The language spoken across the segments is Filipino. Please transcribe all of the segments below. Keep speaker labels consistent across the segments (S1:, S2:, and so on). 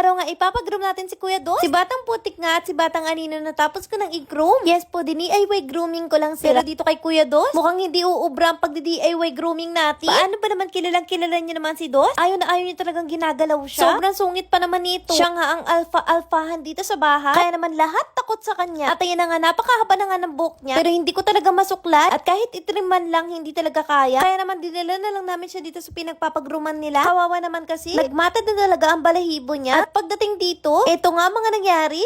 S1: araw nga ipapag-groom natin si Kuya Dos. Si Batang Putik nga at si Batang Anino natapos ko ng i-groom. Yes po, DIY grooming ko lang sila dito kay Kuya Dos. Mukhang hindi uubra ang pag-DIY grooming natin. Paano ba naman kilalang kilala niyo naman si Dos? Ayaw na ayaw niya talagang ginagalaw siya. Sobrang sungit pa naman nito. Siya nga ang alpha-alphahan dito sa bahay. Kaya naman lahat takot sa kanya. At ayan na nga, napakahaba na nga ng buhok niya. Pero hindi ko talaga masuklat. At kahit itriman lang, hindi talaga kaya. Kaya naman dinala na lang namin siya dito sa pinagpapagruman nila. Kawawa naman kasi. Nagmatad na talaga ang balahibo niya. At pagdating dito, eto nga mga nangyari.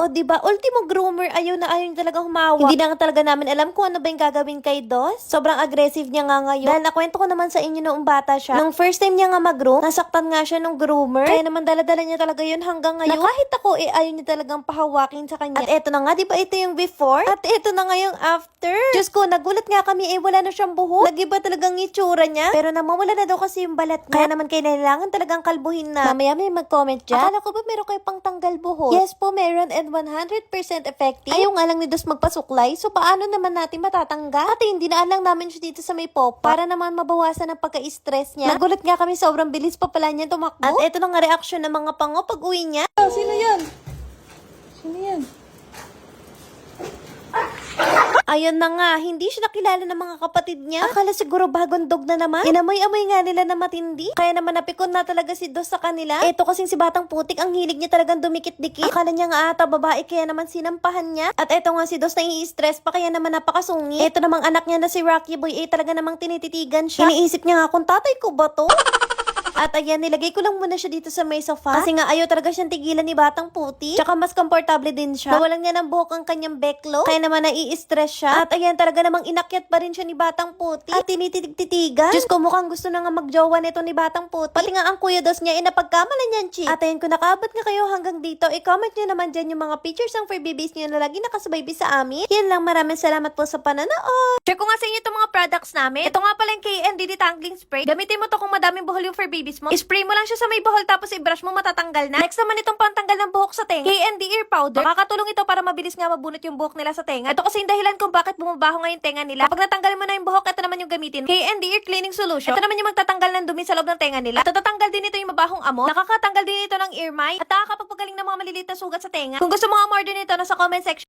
S1: O, di ba? Ultimo groomer, ayaw na ayaw niya talaga humawa. Hindi na talaga namin alam kung ano ba yung gagawin kay Dos. Sobrang aggressive niya nga ngayon. Dahil nakwento ko naman sa inyo noong bata siya. Nung first time niya nga mag-groom, nasaktan nga siya nung groomer. Kaya naman daladala niya talaga yun hanggang ngayon. Na kahit ako, eh, ayaw niya talagang pahawakin sa kanya. At eto na nga, di ba ito yung before? At eto na nga yung after. Diyos ko, nagulat nga kami, eh, wala na siyang buhok. Nag-iba talagang itsura niya. Pero namawala na daw kasi yung balat niya. Kaya naman kailangan talagang kalbuhin na. Mamaya may mag-comment dyan. Akala ko ba meron kayo pang tanggal buhok? Yes po, meron and 100% effective. Ayaw nga lang ni Dos magpasuklay. So, paano naman natin matatanggal? At hindi na alang namin siya dito sa may pop para naman mabawasan ang pagka-stress niya. Nagulat nga kami, sobrang bilis pa pala niya tumakbo. At eto na nga reaksyon ng mga pango pag uwi niya.
S2: Oh, sino yan? Sino yan?
S1: Ayun na nga, hindi siya nakilala ng mga kapatid niya. Akala siguro bagong dog na naman. Inamoy-amoy nga nila na matindi. Kaya naman napikon na talaga si Dos sa kanila. Eto kasing si Batang Putik, ang hilig niya talagang dumikit-dikit. Akala niya nga ata babae, kaya naman sinampahan niya. At eto nga si Dos na stress pa, kaya naman napakasungit. Eto namang anak niya na si Rocky Boy, eh talaga namang tinititigan siya. Iniisip niya nga kung tatay ko ba to? At ayan, nilagay ko lang muna siya dito sa may sofa. Kasi nga ayaw talaga siyang tigilan ni Batang Puti. Tsaka mas komportable din siya. Nawalan niya ng buhok ang kanyang beklo. Kaya naman nai-stress siya. At ayan, talaga namang inakyat pa rin siya ni Batang Puti. At tinitititigan. Diyos ko, mukhang gusto na nga magjowa nito ni Batang Puti. Pati nga ang kuya dos niya, inapagkamalan niyan, chi. At ayan, kung nakaabot nga kayo hanggang dito, i-comment nyo naman dyan yung mga pictures ng fur babies niyo na lagi nakasubaybay sa amin. Yan lang, maraming salamat po sa pananood. Share ko nga sa inyo itong mga products namin. Ito nga pala yung KND Detangling Spray. Gamitin mo to kung madaming buhol yung fur babies mo. Spray mo lang siya sa may buhol tapos i-brush mo matatanggal na. Next naman itong pantanggal ng buhok sa tenga. KND Ear Powder. Makakatulong ito para mabilis nga mabunot yung buhok nila sa tenga. Ito kasi yung dahilan kung bakit bumabaho nga yung tenga nila. Kapag natanggal mo na yung buhok, ito naman yung gamitin. KND Ear Cleaning Solution. Ito naman yung magtatanggal ng dumi sa loob ng tenga nila. At tatatanggal din ito yung mabahong amo. Nakakatanggal din ito ng ear mite. At nakakapagpagaling ng mga maliliit na sugat sa tenga. Kung gusto mo nga order nito, nasa comment section